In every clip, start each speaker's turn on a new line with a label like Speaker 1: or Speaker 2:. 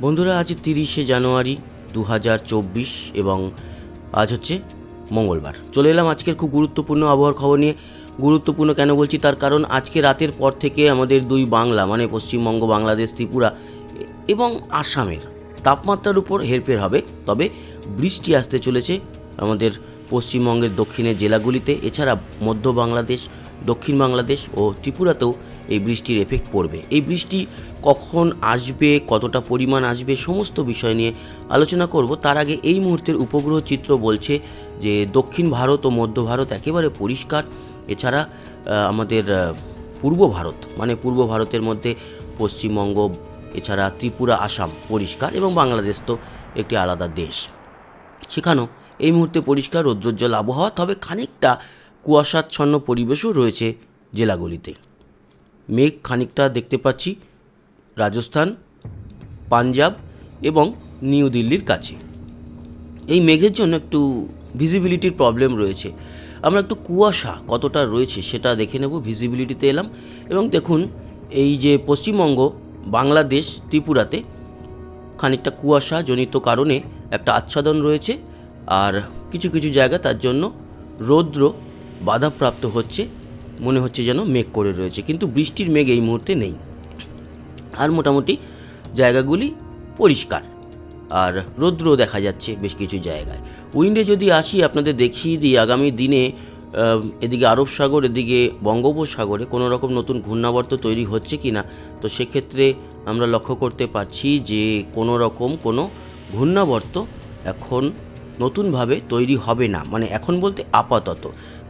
Speaker 1: বন্ধুরা, আজ তিরিশে জানুয়ারি দু হাজার চব্বিশ এবং আজ হচ্ছে মঙ্গলবার। চলে এলাম আজকের খুব গুরুত্বপূর্ণ আবহাওয়ার খবর নিয়ে। গুরুত্বপূর্ণ কেন বলছি? তার কারণ আজকে রাতের পর থেকে আমাদের দুই বাংলা মানে পশ্চিমবঙ্গ, বাংলাদেশ, ত্রিপুরা এবং আসামের তাপমাত্রার উপর হেরফের হবে। তবে বৃষ্টি আসতে চলেছে আমাদের পশ্চিমবঙ্গের দক্ষিণের জেলাগুলিতে, এছাড়া মধ্য বাংলাদেশ, দক্ষিণ বাংলাদেশ ও ত্রিপুরাতেও এই বৃষ্টির এফেক্ট পড়বে। এই বৃষ্টি কখন আসবে, কতটা পরিমাণ আসবে, সমস্ত বিষয় নিয়ে আলোচনা করব। তার আগে এই মুহূর্তের উপগ্রহ চিত্র বলছে যে, দক্ষিণ ভারত ও মধ্য ভারত একেবারে পরিষ্কার। এছাড়া আমাদের পূর্ব ভারত মানে পূর্ব ভারতের মধ্যে পশ্চিমবঙ্গ, এছাড়া ত্রিপুরা, আসাম পরিষ্কার এবং বাংলাদেশ তো একটি আলাদা দেশ। সেখানেও এই মুহূর্তে পরিষ্কার রৌদ্রোজ্জ্বল আবহাওয়া, তবে খানিকটা কুয়াশাচ্ছন্ন পরিবেশও রয়েছে জেলাগুলিতে। মেঘ খানিকটা দেখতে পাচ্ছি রাজস্থান, পাঞ্জাব এবং নিউ দিল্লির কাছে। এই মেঘের জন্য একটু ভিজিবিলিটির প্রবলেম রয়েছে। আমরা একটু কুয়াশা কতটা রয়েছে সেটা দেখে নেব ভিজিবিলিটিতে এলাম এবং দেখুন এই যে পশ্চিমবঙ্গ, বাংলাদেশ, ত্রিপুরাতে খানিকটা কুয়াশা জনিত কারণে একটা আচ্ছাদন রয়েছে। আর কিছু কিছু জায়গা তার জন্য রৌদ্র বাধাপ্রাপ্ত হচ্ছে, মনে হচ্ছে যেন মেঘ করে রয়েছে। কিন্তু বৃষ্টির মেঘ এই মুহূর্তে নেই। আর মোটামুটি জায়গাগুলি পরিষ্কার। আর রৌদ্র দেখা যাচ্ছে বেশ কিছু জায়গায়। উইন্ডে যদি আসি, আপনাদের দেখিয়ে দিই, আগামী দিনে এদিকে আরব সাগর, এদিকে বঙ্গোপসাগরে কোনো রকম নতুন ঘূর্ণাবর্ত তৈরি হচ্ছে কি না, তো সেক্ষেত্রে আমরা লক্ষ্য করতে পারছি যে কোনো রকম কোনো ঘূর্ণাবর্ত এখন নতুনভাবে তৈরি হবে না মানে এখন বলতে আপাতত।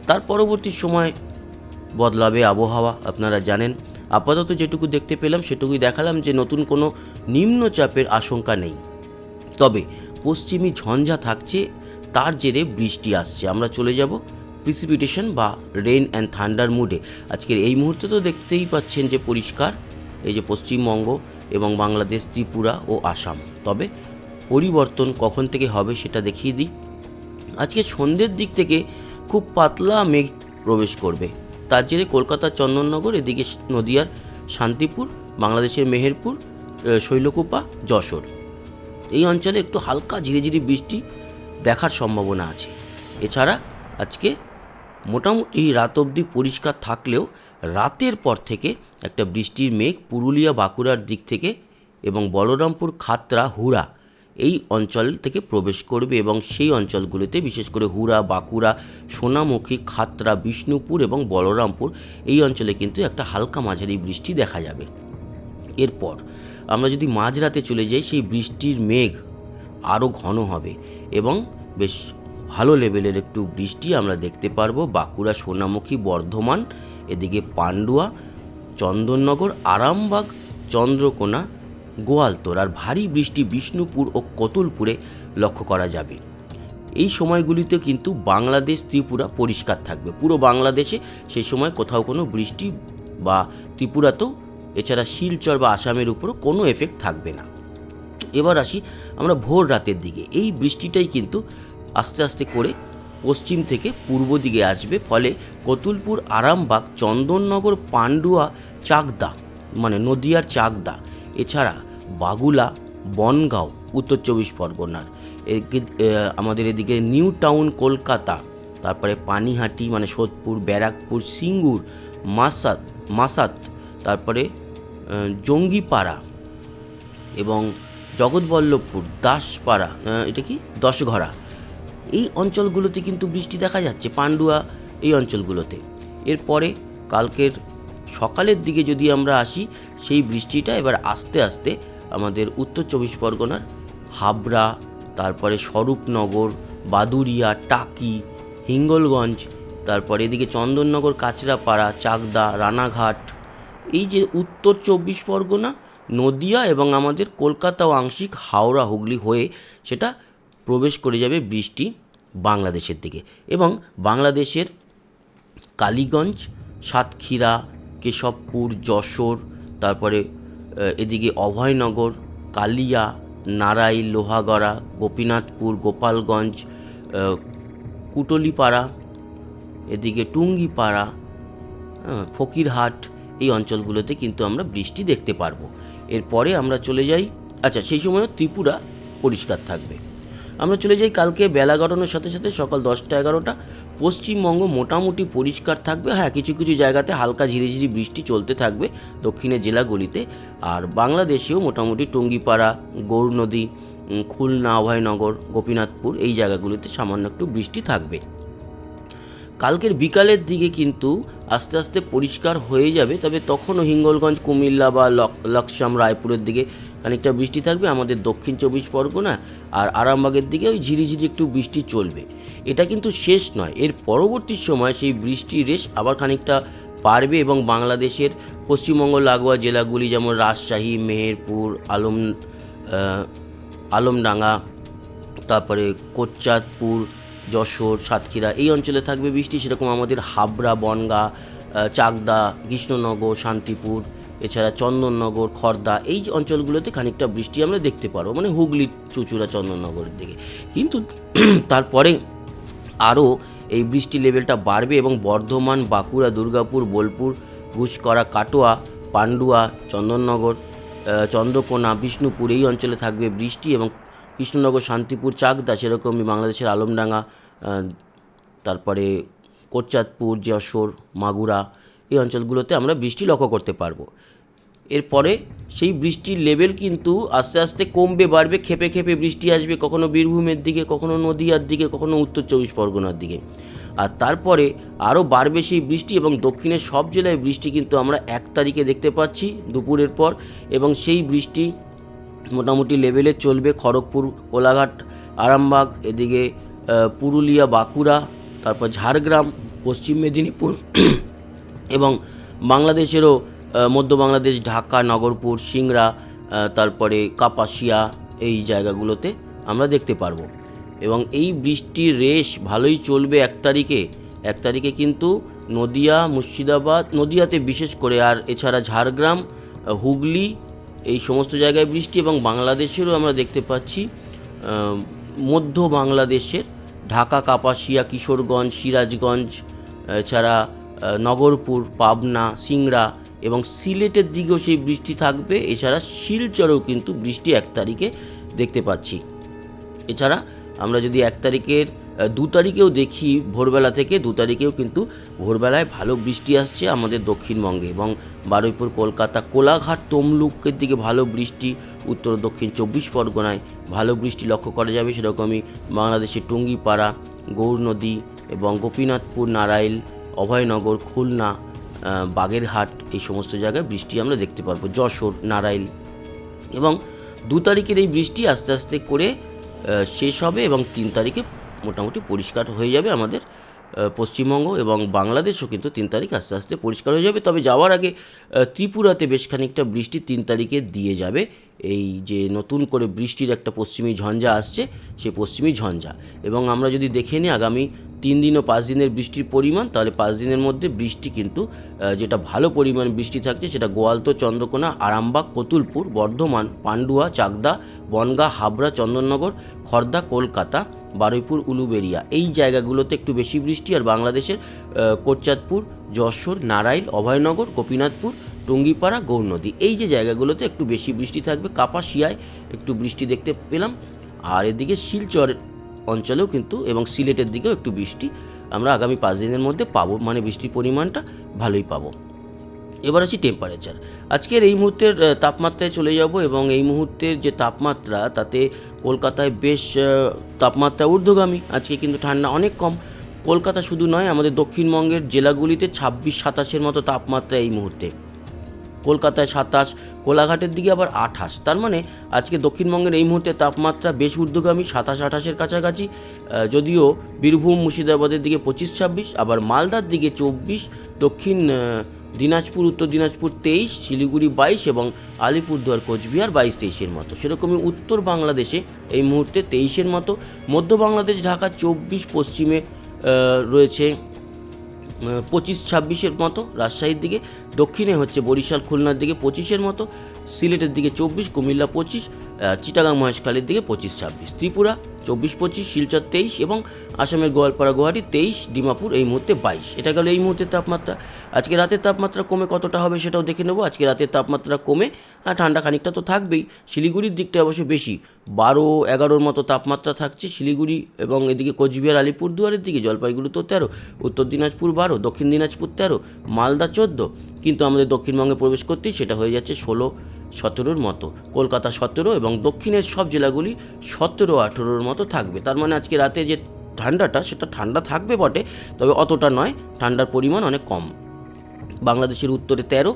Speaker 1: তার পরবর্তী সময় বদলাবে আবহাওয়া, আপনারা জানেন। আপাতত যেটুকু দেখতে পেলাম, সেটুকুই দেখালাম যে নতুন কোনো নিম্নচাপের আশঙ্কা নেই। তবে পশ্চিমী ঝঞ্ঝা থাকছে, তার জেরে বৃষ্টি আসছে। আমরা চলে যাব প্রিসিপিটেশন বা রেন অ্যান্ড থান্ডার মুডে। আজকের এই মুহূর্তে তো দেখতেই পাচ্ছেন যে পরিষ্কার, এই যে পশ্চিমবঙ্গ এবং বাংলাদেশ, ত্রিপুরা ও আসাম। তবে পরিবর্তন কখন থেকে হবে সেটা দেখিয়ে দিই। আজকে সন্ধ্যের দিক থেকে খুব পাতলা মেঘ প্রবেশ করবে। তার জেরে কলকাতার চন্দননগর, এদিকে নদিয়ার শান্তিপুর, বাংলাদেশের মেহেরপুর শৈলকুপা, যশোর। এই অঞ্চলে একটু হালকা ঝিরিঝিরি বৃষ্টি দেখার সম্ভাবনা আছে। এছাড়া আজকে মোটামুটি রাত অবধি পরিষ্কার থাকলেও রাতের পর থেকে একটা বৃষ্টির মেঘ পুরুলিয়া বাঁকুড়ার দিক থেকে এবং বলরামপুর খাতরা হুড়া এই অঞ্চল থেকে প্রবেশ করবে এবং সেই অঞ্চলগুলিতে বিশেষ করে হুরা, বাঁকুড়া, সোনামুখী, খাতরা, বিষ্ণুপুর এবং বলরামপুর এই অঞ্চলে কিন্তু একটা হালকা মাঝারি বৃষ্টি দেখা যাবে। এরপর আমরা যদি মাঝরাতে চলে যাই, সেই বৃষ্টির মেঘ আরও ঘন হবে এবং বেশ ভালো লেভেলের একটু বৃষ্টি আমরা দেখতে পারব। বাঁকুড়া, সোনামুখী, বর্ধমান, এদিকে পান্ডুয়া, চন্দননগর, আরামবাগ, চন্দ্রকোনা গোয়ালতোর আর ভারী বৃষ্টি বিষ্ণুপুর ও কতুলপুরে লক্ষ্য করা যাবে। এই সময়গুলিতে কিন্তু বাংলাদেশ, ত্রিপুরা পরিষ্কার থাকবে। পুরো বাংলাদেশে সেই সময় কোথাও কোনো বৃষ্টি বা ত্রিপুরাতেও এছাড়া শিলচর বা আসামের উপরও কোনো এফেক্ট থাকবে না। এবার আসি আমরা ভোর রাতের দিকে। এই বৃষ্টিটাই কিন্তু আস্তে আস্তে করে পশ্চিম থেকে পূর্ব দিকে আসবে। ফলে কতুলপুর, আরামবাগ, চন্দননগর, পান্ডুয়া, চাকদা মানে নদিয়ার চাকদা এছাড়া বাগুলা, বনগাঁও, উত্তর চব্বিশ পরগনার। আমাদের এদিকে নিউ টাউন, কলকাতা, তারপরে পানিহাটি মানে সোদপুর, ব্যারাকপুর, সিঙ্গুর, মাসাত মাসাত, তারপরে জঙ্গিপাড়া এবং জগৎবল্লভপুর, দাসপাড়া এটা কি? দশঘরা। এই অঞ্চলগুলোতে কিন্তু বৃষ্টি দেখা যাচ্ছে, পান্ডুয়া এই অঞ্চলগুলোতে। এরপরে কালকের সকালের দিকে যদি আমরা আসি, সেই বৃষ্টিটা এবার আস্তে আস্তে আমাদের উত্তর চব্বিশ পরগনার হাবড়া, তারপরে স্বরূপনগর বাদুরিয়া টাকি, হিঙ্গলগঞ্জ, তারপরে এদিকে চন্দননগর, কাচরাপাড়া, চাকদা, রানাঘাট। এই যে উত্তর চব্বিশ পরগনা, নদিয়া এবং আমাদের কলকাতা আংশিক হাওড়া হুগলি হয়ে সেটা প্রবেশ করে যাবে বৃষ্টি বাংলাদেশের দিকে। এবং বাংলাদেশের কালীগঞ্জ, সাতক্ষীরা, কেশবপুর, যশোর, তারপরে এদিকে অভয়নগর, কালিয়া, নারাই, লোহাগড়া, গোপীনাথপুর, গোপালগঞ্জ কুটলিপাড়া, এদিকে টুঙ্গিপাড়া ফকিরহাট, এই অঞ্চলগুলোতে কিন্তু আমরা বৃষ্টি দেখতে পারব। এরপরে আমরা চলে যাই আচ্ছা সেই সময় ত্রিপুরা পরিষ্কার থাকবে। আমরা চলে যাই কালকে বেলা গড়ানোর সাথে সাথে সকাল দশটা এগারোটা। পশ্চিমবঙ্গ মোটামুটি পরিষ্কার থাকবে। হ্যাঁ কিছু কিছু জায়গাতে হালকা ঝিরিঝিরি বৃষ্টি চলতে থাকবে দক্ষিণের জেলাগুলিতে। আর বাংলাদেশেও মোটামুটি টঙ্গিপাড়া গৌর নদী খুলনা অভয়নগর গোপীনাথপুর এই জায়গাগুলিতে সামান্য একটু বৃষ্টি থাকবে। কালকের বিকালের দিকে কিন্তু আস্তে আস্তে পরিষ্কার হয়ে যাবে। তবে তখনও হিঙ্গলগঞ্জ, কুমিল্লা বা লক- লক্সাম, রায়পুরের দিকে খানিকটা বৃষ্টি থাকবে, আমাদের দক্ষিণ চব্বিশ পরগনা আর আরামবাগের দিকে ওই ঝিরিঝিরি একটু বৃষ্টি চলবে। এটা কিন্তু শেষ নয়, এর পরবর্তী সময় সেই বৃষ্টির রেশ আবার খানিকটা পারবে এবং বাংলাদেশের পশ্চিমবঙ্গ, লাগোয়া জেলাগুলি যেমন রাজশাহী, মেহেরপুর, আলম আলমডাঙ্গা, তারপরে কোচ্চাদপুর যশোর, সাতক্ষীরা, এই অঞ্চলে থাকবে বৃষ্টি। সেরকম আমাদের হাবড়া, বনগা চাকদা, কৃষ্ণনগর, শান্তিপুর এছাড়া চন্দননগর, খর্দা এই অঞ্চলগুলোতে খানিকটা বৃষ্টি আমরা দেখতে পারব মানে হুগলি, চুচুড়া, চন্দননগরের দিকে। কিন্তু তারপরে আরও এই বৃষ্টি লেভেলটা বাড়বে এবং বর্ধমান, বাঁকুড়া, দুর্গাপুর, বোলপুর, ঘুষকরা, কাটোয়া, পান্ডুয়া, চন্দননগর চন্দ্রকোনা, বিষ্ণুপুর এই অঞ্চলে থাকবে বৃষ্টি এবং কৃষ্ণনগর, শান্তিপুর, চাকদা সেরকমই বাংলাদেশের আলমডাঙ্গা তারপরে কোচ্চাদপুর যশোর, মাগুরা এই অঞ্চলগুলোতে আমরা বৃষ্টি লক্ষ্য করতে পারব। এরপরে সেই বৃষ্টির লেভেল কিন্তু আস্তে আস্তে কমবে, বাড়বে, খেপে খেপে বৃষ্টি আসবে কখনো বীরভূমের দিকে, কখনো নদিয়ার দিকে, কখনো উত্তর চব্বিশ পরগনার দিকে। আর তারপরে আরও বাড়বে সেই বৃষ্টি এবং দক্ষিণের সব জেলায় বৃষ্টি কিন্তু আমরা এক তারিখে দেখতে পাচ্ছি দুপুরের পর এবং সেই বৃষ্টি মোটামুটি লেভেলে চলবে খড়গপুর, কোলাঘাট, আরামবাগ, এদিকে পুরুলিয়া, বাঁকুড়া, তারপর ঝাড়গ্রাম, পশ্চিম মেদিনীপুর। এবং বাংলাদেশেরও মধ্য বাংলাদেশ, ঢাকা, নগরপুর, সিংড়া তারপরে কাপাসিয়া এই জায়গাগুলোতে আমরা দেখতে পারব। এবং এই বৃষ্টির রেশ ভালোই চলবে এক তারিখে। এক তারিখে কিন্তু নদিয়া, মুর্শিদাবাদ, নদিয়াতে বিশেষ করে, আর এছাড়া ঝাড়গ্রাম, হুগলি, এই সমস্ত জায়গায় বৃষ্টি এবং বাংলাদেশেরও আমরা দেখতে পাচ্ছি মধ্য বাংলাদেশের ঢাকা, কাপাসিয়া, কিশোরগঞ্জ, সিরাজগঞ্জ, এছাড়া নগরপুর, পাবনা, সিংড়া এবং সিলেটের দিকেও সেই বৃষ্টি থাকবে। এছাড়া শিলচরেও কিন্তু বৃষ্টি এক তারিখে দেখতে পাচ্ছি। এছাড়া আমরা যদি এক তারিখের দু তারিখেও দেখি ভোরবেলা থেকে, দু তারিখেও কিন্তু ভোরবেলায় ভালো বৃষ্টি আসছে আমাদের দক্ষিণবঙ্গে এবং বারুইপুর, কলকাতা, কোলাঘাট, তমলুকের দিকে ভালো বৃষ্টি, উত্তর দক্ষিণ চব্বিশ পরগনায় ভালো বৃষ্টি লক্ষ্য করা যাবে। সেরকমই বাংলাদেশের টুঙ্গিপাড়া গৌর নদী এবং গোপীনাথপুর নারাইল অভয়নগর, খুলনা বাগেরহাট এই সমস্ত জায়গায় বৃষ্টি আমরা দেখতে পারব। যশোর নারাইল এবং দু তারিখের এই বৃষ্টি আস্তে আস্তে করে শেষ হবে এবং তিন তারিখে মোটামুটি পরিষ্কার হয়ে যাবে আমাদের পশ্চিমবঙ্গ এবং বাংলাদেশও কিন্তু তিন তারিখ আস্তে আস্তে পরিষ্কার হয়ে যাবে। তবে যাওয়ার আগে ত্রিপুরাতে বেশ খানিকটা বৃষ্টি তিন তারিখে দিয়ে যাবে। এই যে নতুন করে বৃষ্টির একটা পশ্চিমী ঝঞ্ঝা আসছে সেই পশ্চিমী ঝঞ্ঝা। এবং আমরা যদি দেখে নিই আগামী তিন দিন ও পাঁচ দিনের বৃষ্টির পরিমাণ, তাহলে পাঁচ দিনের মধ্যে বৃষ্টি কিন্তু যেটা ভালো পরিমাণ বৃষ্টি থাকছে সেটা গোয়ালতো চন্দ্রকোনা, আরামবাগ, কতুলপুর, বর্ধমান, পান্ডুয়া, চাকদা, বনগাঁ, হাবড়া, চন্দননগর, খর্দা, কলকাতা বারুইপুর উলুবেরিয়া। এই জায়গাগুলোতে একটু বেশি বৃষ্টি আর বাংলাদেশের আহ, কোটচাঁদপুর যশোর নারাইল অভয়নগর গোপীনাথপুর টুঙ্গিপাড়া গৌরনদী এই যে জায়গাগুলোতে একটু বেশি বৃষ্টি থাকবে কাপাসিয়ায় একটু বৃষ্টি দেখতে পেলাম। আর এদিকে শিলচর অঞ্চলেও কিন্তু এবং সিলেটের দিকেও একটু বৃষ্টি। আমরা আগামী পাঁচ দিনের মধ্যে পাবো মানে বৃষ্টির পরিমাণটা ভালোই পাবো। এবার আসি টেম্পারেচার আজকের এই মুহূর্তের তাপমাত্রায় চলে যাব এবং এই মুহূর্তের যে তাপমাত্রা, তাতে কলকাতায় বেশ তাপমাত্রা ঊর্ধ্বগামী। আজকে কিন্তু ঠান্ডা অনেক কম। কলকাতা শুধু নয়, আমাদের দক্ষিণবঙ্গের জেলাগুলিতে ছাব্বিশ, সাতাশের মতো তাপমাত্রা এই মুহূর্তে। কলকাতায় সাতাশ, কোলাঘাটের দিকে আবার আঠাশ। তার মানে আজকে দক্ষিণবঙ্গের এই মুহূর্তে তাপমাত্রা বেশ ঊর্ধ্বগামী, সাতাশ, আঠাশের কাছাকাছি। যদিও বীরভূম, মুর্শিদাবাদের দিকে পঁচিশ, ছাব্বিশ, আবার মালদার দিকে চব্বিশ, দক্ষিণ দিনাজপুর, উত্তর দিনাজপুর তেইশ, শিলিগুড়ি বাইশ এবং আলিপুরদুয়ার, কোচবিহার বাইশ তেইশের মতো। সেরকমই উত্তর বাংলাদেশে এই মুহূর্তে তেইশের মতো। মধ্য বাংলাদেশ, ঢাকা চব্বিশ, পশ্চিমে রয়েছে পঁচিশ, ছাব্বিশের মতো রাজশাহীর দিকে। দক্ষিণে হচ্ছে বরিশাল, খুলনার দিকে পঁচিশের মতো। সিলেটের দিকে চব্বিশ, কুমিল্লা পঁচিশ চিটাগাং মহেশখালীর দিকে পঁচিশ ছাব্বিশ, ত্রিপুরা চব্বিশ পঁচিশ, শিলচর তেইশ এবং আসামের গোয়ালপাড়া গুয়াহাটি তেইশ, ডিমাপুর এই মুহূর্তে বাইশ। এটা গেল এই মুহূর্তে তাপমাত্রা। আজকে রাতের তাপমাত্রা কমে কতটা হবে সেটাও দেখে নেব। আজকে রাতের তাপমাত্রা কমে, আর ঠান্ডা খানিকটা তো থাকবেই। শিলিগুড়ির দিকটা অবশ্য বেশি। বারো, এগারোর মতো তাপমাত্রা থাকছে শিলিগুড়ি এবং এদিকে কোচবিহার, আলিপুরদুয়ারের দিকে জলপাইগুড়ি তো তেরো, উত্তর দিনাজপুর বারো, দক্ষিণ দিনাজপুর তেরো, মালদা চোদ্দ। কিন্তু আমাদের দক্ষিণবঙ্গে প্রবেশ করতেই সেটা হয়ে যাচ্ছে ষোলো। সতেরোর মতো। কলকাতা সতেরো এবং দক্ষিণের সব জেলাগুলি সতেরো আঠেরোর মতো থাকবে। তার মানে আজকে রাতে যে ঠান্ডাটা, সেটা ঠান্ডা থাকবে বটে, তবে অতটা নয়, ঠান্ডার পরিমাণ অনেক কম। বাংলাদেশের উত্তরে তেরো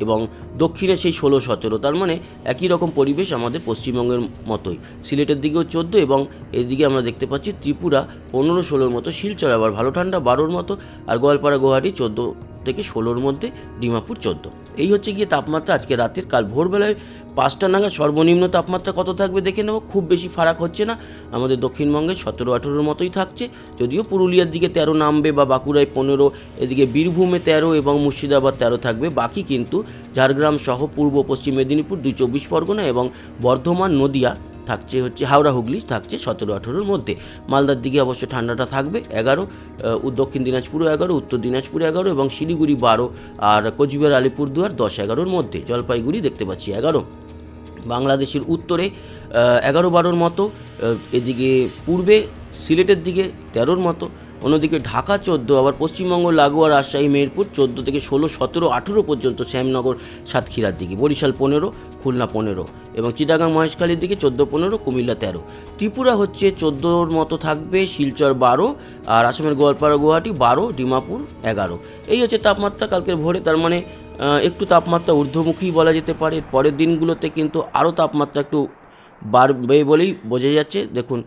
Speaker 1: এবং দক্ষিণে সেই ষোলো সতেরো। তার মানে একই রকম পরিবেশ আমাদের পশ্চিমবঙ্গের মতোই। সিলেটের দিকেও চোদ্দ এবং এদিকে আমরা দেখতে পাচ্ছি ত্রিপুরা পনেরো ষোলোর মতো, শিলচর আবার ভালো ঠান্ডা বারোর মতো, আর গোয়ালপাড়া, গুয়াহাটি চোদ্দ থেকে ষোলোর মধ্যে ডিমাপুর চোদ্দ। এই হচ্ছে গিয়ে তাপমাত্রা আজকে রাতের, কাল ভোরবেলায় পাঁচটা নাগাদ সর্বনিম্ন তাপমাত্রা কত থাকবে দেখে নেব। খুব বেশি ফারাক হচ্ছে না। আমাদের দক্ষিণবঙ্গে সতেরো আঠেরোর মতোই থাকছে। যদিও পুরুলিয়ার দিকে তেরো নামবে বা বাঁকুড়ায় পনেরো, এদিকে বীরভূমে তেরো এবং মুর্শিদাবাদ তেরো থাকবে। বাকি কিন্তু ঝাড়গ্রাম সহ পূর্ব পশ্চিম মেদিনীপুর দুই চব্বিশ পরগনা এবং বর্ধমান, নদিয়া থাকছে হচ্ছে হাওড়া হুগলি, থাকছে সতেরো আঠেরোর মধ্যে। মালদার দিকে অবশ্য ঠান্ডাটা থাকবে এগারো দক্ষিণ দিনাজপুরও এগারো, উত্তর দিনাজপুর এগারো এবং শিলিগুড়ি বারো আর কোচবিহার, আলিপুরদুয়ার দশ এগারোর মধ্যে। জলপাইগুড়ি দেখতে পাচ্ছি এগারো। বাংলাদেশের উত্তরে এগারো বারোর মতো এদিকে পূর্বে সিলেটের দিকে তেরোর মতো অন্যদিকে ঢাকা চোদ্দ, আবার পশ্চিমবঙ্গ, লাগোয়া, রাজশাহী, মেহেরপুর চোদ্দ থেকে ষোলো, সতেরো, আঠেরো পর্যন্ত শ্যামনগর, সাতক্ষীরার দিকে। বরিশাল পনেরো, খুলনা পনেরো এবং চিটাগাং, মহেশখালীর দিকে চোদ্দ, পনেরো, কুমিল্লা তেরো। ত্রিপুরা হচ্ছে চোদ্দোর মতো থাকবে, শিলচর বারো, আর আসামের গোয়ালপাড়া, গুয়াহাটি বারো, ডিমাপুর এগারো। এই হচ্ছে তাপমাত্রা কালকের ভোরে, তার মানে একটু তাপমাত্রা ঊর্ধ্বমুখী বলা যেতে পারে। পরের দিনগুলোতে কিন্তু আরও তাপমাত্রা একটু বাড়বে বলেই বোঝা যাচ্ছে। দেখুন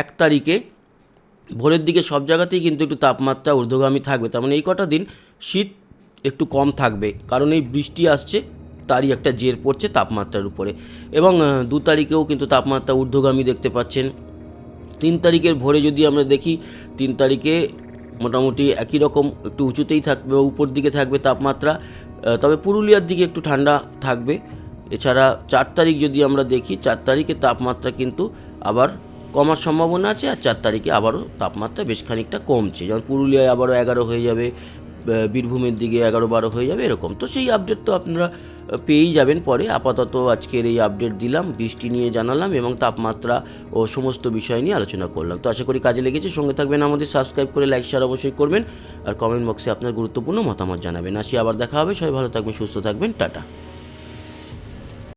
Speaker 1: এক তারিখে ভোরের দিকে সব জায়গাতেই কিন্তু একটু তাপমাত্রা, ঊর্ধ্বগামী থাকবে। তার মানে এই কটা দিন শীত একটু কম থাকবে। কারণ এই বৃষ্টি আসছে, তারই একটা জের পড়ছে তাপমাত্রার উপরে। এবং দু তারিখেও কিন্তু তাপমাত্রা ঊর্ধ্বগামী দেখতে পাচ্ছেন। তিন তারিখের ভোরে যদি আমরা দেখি, তিন তারিখে মোটামুটি একই রকম, একটু উঁচুতেই থাকবে উপর দিকে থাকবে তাপমাত্রা। তবে পুরুলিয়ার দিকে একটু ঠান্ডা থাকবে। এছাড়া চার তারিখ যদি আমরা দেখি, চার তারিখে তাপমাত্রা কিন্তু আবার কমার সম্ভাবনা আছে আর চার তারিখে আবারও তাপমাত্রা বেশ খানিকটা কমছে। যেমন পুরুলিয়ায় আবারও এগারো হয়ে যাবে বীরভূমের দিকে এগারো বারো হয়ে যাবে, এরকম। তো সেই আপডেট তো আপনারা পেয়েই যাবেন পরে। আপাতত আজকের এই আপডেট দিলাম, বৃষ্টি নিয়ে জানালাম এবং তাপমাত্রা ও সমস্ত বিষয় নিয়ে আলোচনা করলাম। তো আশা করি কাজে লেগেছে। সঙ্গে থাকবেন আমাদের সাবস্ক্রাইব করে লাইক শেয়ার অবশ্যই করবেন। আর কমেন্ট বক্সে আপনার গুরুত্বপূর্ণ মতামত জানাবেন। আসি, আবার দেখা হবে। সবাই ভালো থাকবেন, সুস্থ থাকবেন। টাটা।